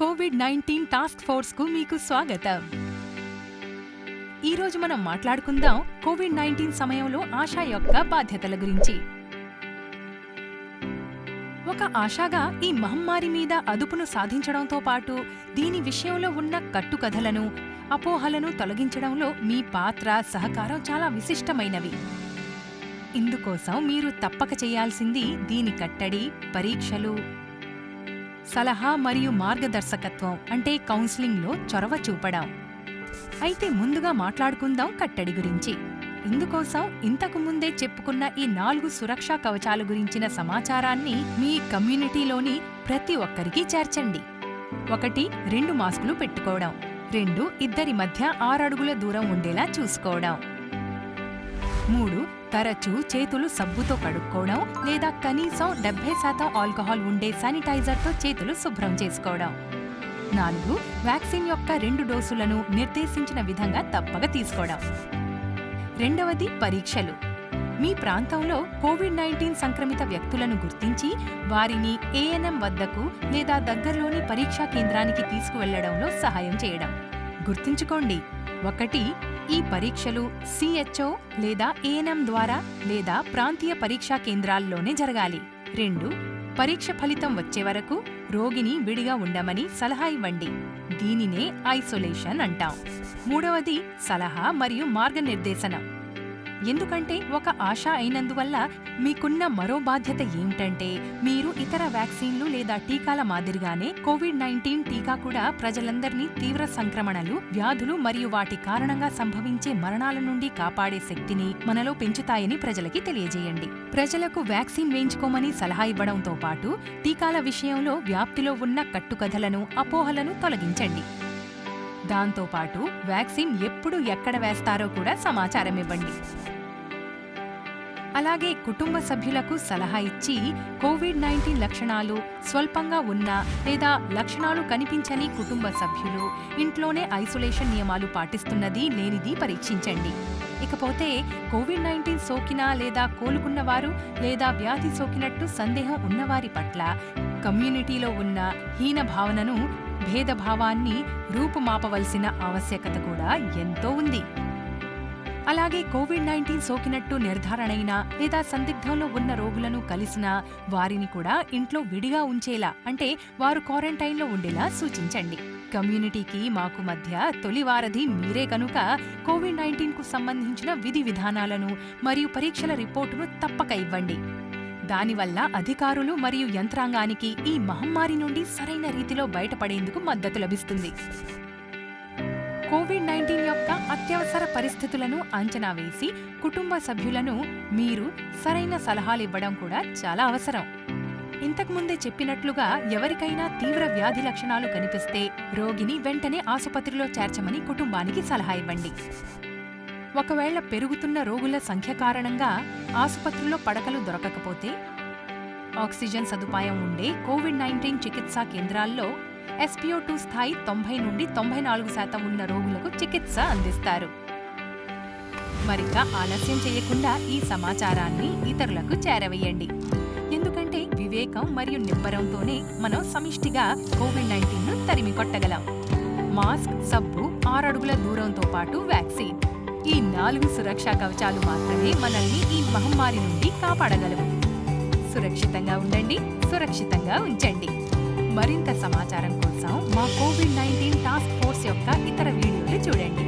Covid nineteen task ఫోర్స్కు మీకు స్వాగతం. ఈ రోజు మనం మాట్లాడుకుందాం కోవిడ్ నైన్టీన్ సమయంలో ఆశా యొక్క బాధ్యతల గురించి. ఒక ఆశాగా ఈ మహమ్మారి మీద అదుపును సాధించడంతో పాటు దీని విషయంలో ఉన్న కట్టుకథలను అపోహలను తొలగించడంలో మీ పాత్ర సహకారం చాలా విశిష్టమైనవి. ఇందుకోసం మీరు తప్పక చేయాల్సింది దీని కట్టడి పరీక్షలు సలహా మరియు మార్గదర్శకత్వం అంటే కౌన్సిలింగ్లో చొరవ చూపడం. అయితే ముందుగా మాట్లాడుకుందాం కట్టడి గురించి. ఇందుకోసం ఇంతకు ముందే చెప్పుకున్న ఈ నాలుగు సురక్షా కవచాల గురించిన సమాచారాన్ని మీ కమ్యూనిటీలోని ప్రతి ఒక్కరికి చేర్చండి. ఒకటి రెండు మాస్కులు పెట్టుకోవడం. రెండు ఇద్దరి మధ్య ఆరడుగుల దూరం ఉండేలా చూసుకోవడం. మూడు తరచూ చేతులు సబ్బుతో కడుక్కోవడం లేదా కనీసం డెబ్బై శాతం ఆల్కహాల్ ఉండే శానిటైజర్తో చేతులు శుభ్రం చేసుకోవడం. నాలుగు వ్యాక్సిన్ యొక్క రెండు డోసులను నిర్దేశించిన విధంగా తప్పక తీసుకోవడం. రెండవది పరీక్షలు. మీ ప్రాంతంలో కోవిడ్ నైన్టీన్ సంక్రమిత వ్యక్తులను గుర్తించి వారిని ఏఎన్ఎం వద్దకు లేదా దగ్గరలోని పరీక్షా కేంద్రానికి తీసుకువెళ్ళడంలో సహాయం చేయడం. గుర్తుంచుకోండి ఒకటి ఈ పరీక్షలు సిహెచ్ఓ లేదా ఏఎన్ఎం ద్వారా లేదా ప్రాంతీయ పరీక్షా కేంద్రాల్లోనే జరగాలి. రెండు పరీక్ష ఫలితం వచ్చే వరకు రోగిని విడిగా ఉండమని సలహా ఇవ్వండి. దీనినే ఐసోలేషన్ అంటాం. మూడవది సలహా మరియు మార్గనిర్దేశనం. ఎందుకంటే ఒక ఆశ అయినందువల్ల మీకున్న మరో బాధ్యత ఏమిటంటే మీరు ఇతర వ్యాక్సిన్లు లేదా టీకాల మాదిరిగానే కోవిడ్ నైన్టీన్ టీకా కూడా ప్రజలందరినీ తీవ్ర సంక్రమణలు వ్యాధులు మరియు వాటి కారణంగా సంభవించే మరణాల నుండి కాపాడే శక్తిని మనలో పెంచుతాయని ప్రజలకి తెలియజేయండి. ప్రజలకు వ్యాక్సిన్ వేయించుకోమని సలహా ఇవ్వడంతో పాటు టీకాల విషయంలో వ్యాప్తిలో ఉన్న కట్టుకథలను అపోహలను తొలగించండి. దాంతోపాటు వ్యాక్సిన్ ఎప్పుడు ఎక్కడ వేస్తారో కూడా సమాచారం ఇవ్వండి అలాగే కుటుంబ సభ్యులకు సలహా ఇచ్చి కోవిడ్ నైన్టీన్ లక్షణాలు స్వల్పంగా ఉన్న లేదా లక్షణాలు కనిపించని కుటుంబ సభ్యులు ఇంట్లోనే ఐసోలేషన్ నియమాలు పాటిస్తున్నది లేనిది పరీక్షించండి. ఇకపోతే కోవిడ్ నైన్టీన్ సోకిన లేదా కోలుకున్న వారు లేదా వ్యాధి సోకినట్టు సందేహం ఉన్నవారి పట్ల కమ్యూనిటీలో ఉన్న హీన భావనను భేదభావాన్ని రూపుమాపవలసిన ఆవశ్యకత కూడా ఎంతో ఉంది. అలాగే కోవిడ్ నైన్టీన్ సోకినట్టు నిర్ధారణైన లేదా సందిగ్ధంలో ఉన్న రోగులను కలిసిన వారిని కూడా ఇంట్లో విడిగా ఉంచేలా అంటే వారు క్వారంటైన్లో ఉండేలా సూచించండి. కమ్యూనిటీకి మాకు మధ్య తొలి వారధి మీరే కనుక కోవిడ్ నైన్టీన్కు సంబంధించిన విధి విధానాలను మరియు పరీక్షల రిపోర్టును తప్పక ఇవ్వండి. దానివల్ల అధికారులు మరియు యంత్రాంగానికి ఈ మహమ్మారి నుండి సరైన రీతిలో బయటపడేందుకు మద్దతు లభిస్తుంది. కోవిడ్ నైన్టీన్ యొక్క అత్యవసర పరిస్థితులను అంచనా వేసి కుటుంబ సభ్యులను మీరు సరైన సలహాలు ఇవ్వడం కూడా చాలా అవసరం. ఇంతకుముందే చెప్పినట్లుగా ఎవరికైనా తీవ్ర వ్యాధి లక్షణాలు కనిపిస్తే రోగిని వెంటనే ఆసుపత్రిలో చేర్చమని కుటుంబానికి సలహా ఇవ్వండి. ఒకవేళ పెరుగుతున్న రోగుల సంఖ్య కారణంగా ఆసుపత్రిలో పడకలు దొరకకపోతే ఆక్సిజన్ సదుపాయం ఉండే కోవిడ్ నైన్టీన్ చికిత్సా కేంద్రాల్లో ఎస్పీఓ టూ స్థాయి తొంభై నుండి తొంభై నాలుగు శాతం ఉన్న రోగులకు చికిత్స అందిస్తారు. మరింత ఆలస్యం చేయకుండా ఈ సమాచారాన్ని ఇతరులకు చేరవేయండి. ఎందుకంటే వివేకం మరియు నిబ్బరంతోనే మనం సమిష్టిగా కోవిడ్ నైన్టీన్ను తరిమి కొట్టగలం. మాస్క్ సబ్బు ఆరడుగుల దూరంతో పాటు వ్యాక్సిన్. ఈ నాలుగు సురక్షా కవచాలు మాత్రమే మనల్ని ఈ మహమ్మారి నుండి కాపాడగలవు. సురక్షితంగా ఉండండి సురక్షితంగా ఉంచండి. మరింత సమాచారం కోసం మా కోవిడ్ నైన్టీన్ టాస్క్ ఫోర్స్ యొక్క ఇతర వీడియోలు చూడండి.